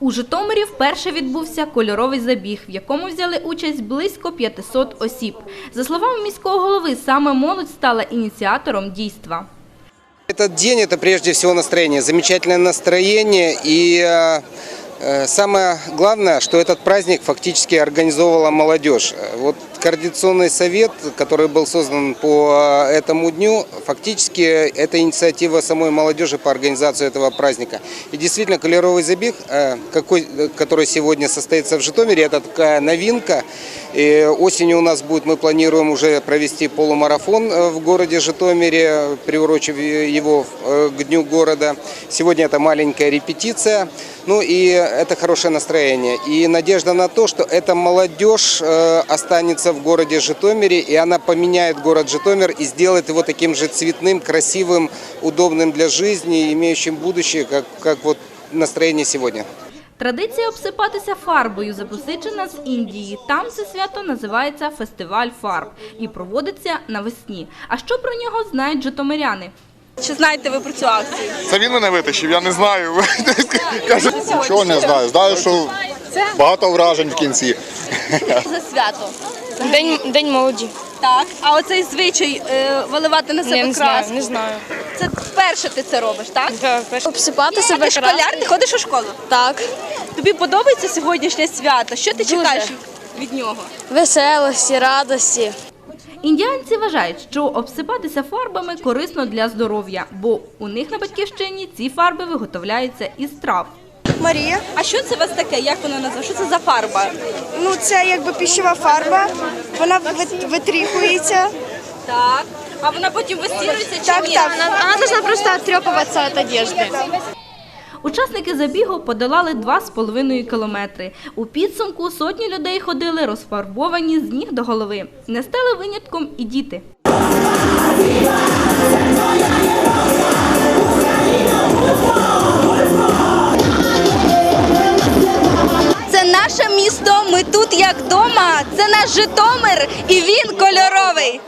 У Житомирі вперше відбувся кольоровий забіг, в якому взяли участь близько 500 осіб. За словами міського голови, саме молодь стала ініціатором дійства. Этот день это прежде всего настроение, замечательное настроение и э, э, самое главное, что этот праздник фактически организовывала молодежь. Э, Вот координационный совет, который был создан по э, этому дню, фактически это инициатива самой молодежи по организации этого праздника. И действительно, колеровый забег, э, какой, который сегодня состоится в Житомире, это такая новинка. И осенью у нас будет, мы планируем уже провести полумарафон э, в городе Житомире, приурочив его э, к Дню города. Сегодня это маленькая репетиция. Ну и это хорошее настроение. И надежда на то, что эта молодежь э, останется в городе Житомире, и она поменяет город Житомир и сделает его таким же цветным, красивым, удобным для жизни, имеющим будущее, как, как вот настроение сегодня. Традиція обсипатися фарбою запозичена з Індії. Там це свято називається фестиваль фарб і проводиться навесні. А що про нього знають житомиряни? Чи знаєте ви про цю акцію? Це він мене витащив, я не знаю. Каже, Чого не знаю? Знаю, що багато вражень в кінці. За свято. День, день молоді. Так. А оцей звичай е, виливати на себе не знаю, краску. не знаю. Це вперше ти це робиш, так? Так, перше. Обсипати А себе ти школяр, ти ходиш у школу? Так. Тобі подобається сьогоднішнє свято? Що ти чекаєш від нього? Веселості, радості. Індіанці вважають, що обсипатися фарбами корисно для здоров'я, бо у них на батьківщині ці фарби виготовляються із трав. Марія. А що це у вас таке? Як воно називається? Що це за фарба? Ну це якби пищова фарба. Вона вит- витріхується. Так. А вона потім вистірується чи Так, ні? так. Вона должна просто оттрепываться от одежды. Учасники забігу подолали 2,5 кілометри. У підсумку сотні людей ходили розфарбовані з ніг до голови. Не стали винятком і діти. Ми тут як вдома. Це наш Житомир, і він кольоровий.